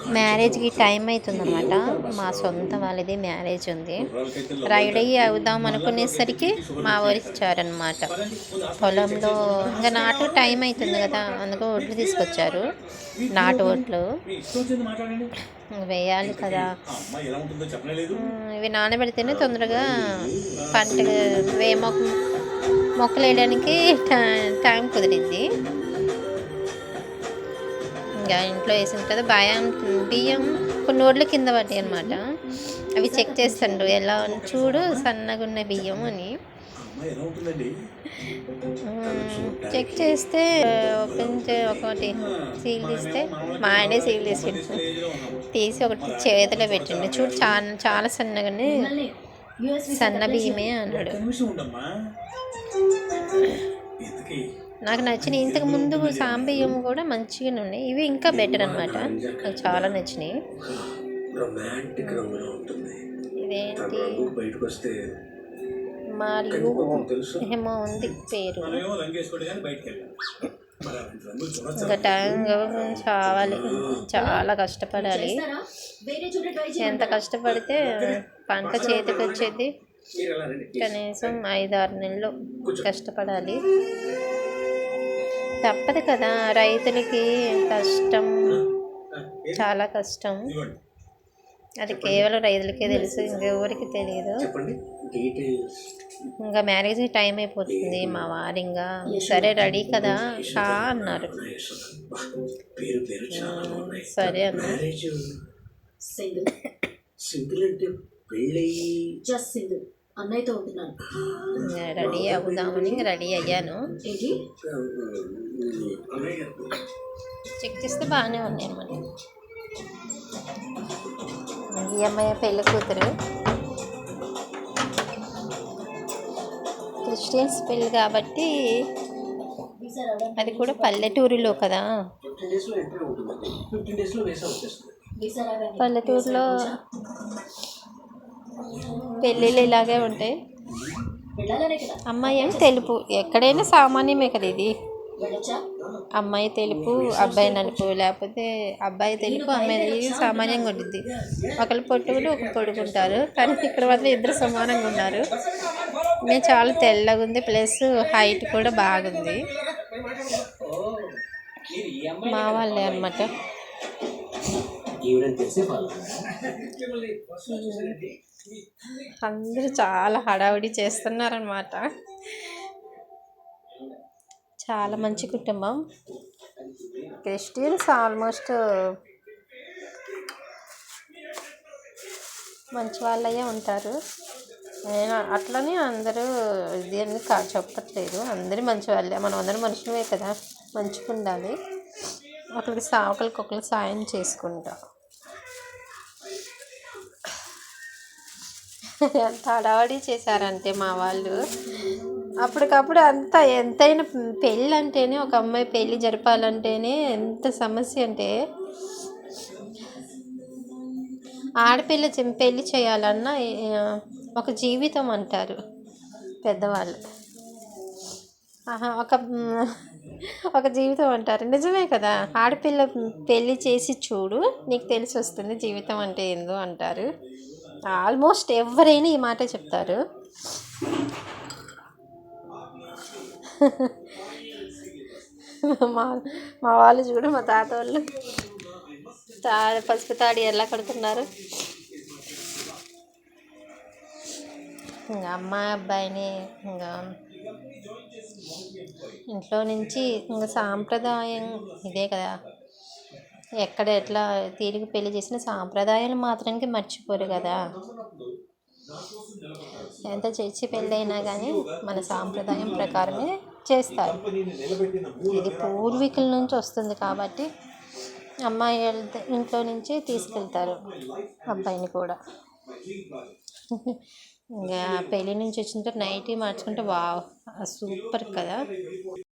మ్యారేజ్కి టైం అవుతుందన్నమాట మా సొంత వాళ్ళది మ్యారేజ్ ఉంది. రైడ్ అయ్యి అవుదాం అనుకునేసరికి మా ఊరు ఇచ్చారనమాట పొలంలో ఇంకా నాటు టైం అవుతుంది కదా అందుకు ఒడ్లు తీసుకొచ్చారు. నాటు ఒడ్లు వేయాలి కదా. ఇవి నానబెడితేనే తొందరగా పంట వే మొక్క మొక్కలు వేయడానికి టై- టైం కుదిరింది. ఇంకా ఇంట్లో వేసిన కదా భయం బియ్యం కొన్ని ఓడ్ల కింద పడ్డాయి అనమాట అవి చెక్ చేస్తుండ్రు ఎలా చూడు సన్నగా ఉన్న బియ్యం అని. చెక్ చేస్తే ఓపెన్ చే ఒకటి సీల్ తీస్తే మా ఆయనే సీల్ తీసిండు తీసి ఒకటి చేతిలో పెట్టిండు. చూడు చాలా చాలా సన్నగానే సన్న బియ్యమే అన్నాడు. నాకు నచ్చినాయి ఇంతకు ముందు సాంబియ్యం కూడా మంచిగానే ఉన్నాయి. ఇవి ఇంకా బెటర్ అనమాట నాకు చాలా నచ్చినాయి. రొమాంటిక్ రంగులో ఉంటుంది. ఇదేంటి? రంగు బయటకు వస్తే మరియు ఏమో ఉంది పేరు. ఇంకా టైం చావాలి. చాలా కష్టపడాలి. ఎంత కష్టపడితే పంట చేతికి వచ్చేది. కనీసం ఐదు ఆరు నెలలు కష్టపడాలి. తప్పదు కదా రైతులకి కష్టం. చాలా కష్టం. అది కేవలం రైతులకే తెలుసు ఇంకెవరికి తెలియదు ఇంకా మ్యారేజ్ టైం అయిపోతుంది మా వారు ఇంకా సరే రెడీ కదా షా అన్నారు. పేరు పేరు చాలా ఉన్నాయి సరే అన్న అన్నయ్యతో ఉంటున్నాను. రెడీ అవుదామని రెడీ అయ్యాను. చెక్ చేస్తే బాగానే ఉన్నాయి అనమాట ఈ అమ్మాయి పెళ్ళి కూతురు. క్రిస్టియన్స్ పెళ్ళి కాబట్టి అది కూడా పల్లెటూరులో కదా. పల్లెటూరులో పెళ్ళిళ్ళు ఇలాగే ఉంటాయి. అమ్మాయి అని తెలుపు. ఎక్కడైనా సామాన్యమే కదా ఇది. అమ్మాయి తెలుపు అబ్బాయి నలుపు లేకపోతే అబ్బాయి తెలుపు అమ్మాయి సామాన్యంగా ఉంటుంది ఒకరు పొట్టుకుని ఒక పొడుకుంటారు కానీ ఇక్కడ మాత్రం ఇద్దరు సమానంగా ఉన్నారు. మేము చాలా తెల్లగా ఉంది. ప్లస్ హైట్ కూడా బాగుంది. మా వాళ్ళే అనమాట ఈవిడని తెలిసే అందరూ చాలా హడావిడి చేస్తున్నారనమాట చాలా మంచి కుటుంబం. క్రిస్టియన్స్ ఆల్మోస్ట్ మంచి వాళ్ళయ్యే ఉంటారు. నేను అట్లనే అందరూ ఇది అని కా చెప్పట్లేదు. అందరూ మంచి వాళ్ళే. మనం అందరం మనుషులమే కదా. మంచిగా ఉండాలి ఒకరికి సా ఒకరికొకరు సాయం చేసుకుంటాం. ఎంత హడావడి చేశారంటే మా వాళ్ళు. అప్పటికప్పుడు అంతా ఎంతైనా పెళ్ళి అంటేనే ఒక అమ్మాయి పెళ్ళి జరపాలంటేనే ఎంత సమస్య అంటే ఆడపిల్ల పెళ్ళి చేయాలన్నా ఒక జీవితం అంటారు పెద్దవాళ్ళు. ఒక ఒక జీవితం అంటారు. నిజమే కదా? ఆడపిల్ల పెళ్ళి చేసి చూడు నీకు తెలిసి వస్తుంది జీవితం అంటే ఏందో అంటారు. ఆల్మోస్ట్ ఎవరైనా ఈ మాట చెప్తారు. మా మా వాళ్ళు చూడు మా తాత వాళ్ళు. తా పసుపు తాడి ఎలా కడుతున్నారు? ఇంకా అమ్మాయి అబ్బాయిని ఇంకా ఇంట్లో నుంచి ఇంకా సాంప్రదాయం ఇదే కదా. ఎక్కడ ఎట్లా తీరిక పెళ్ళి చేసిన సాంప్రదాయాలు మాత్రానికి మర్చిపోరు కదా. ఎంత చర్చి పెళ్ళైనా కానీ మన సాంప్రదాయం ప్రకారమే చేస్తారు. ఇది పూర్వీకుల నుంచి వస్తుంది కాబట్టి అమ్మాయి వెళ్తే ఇంట్లో నుంచి తీసుకెళ్తారు అబ్బాయిని కూడా. ఇంకా పెళ్ళి నుంచి వచ్చిన తర్వాత నైటీ మార్చుకుంటే వా సూపర్ కదా.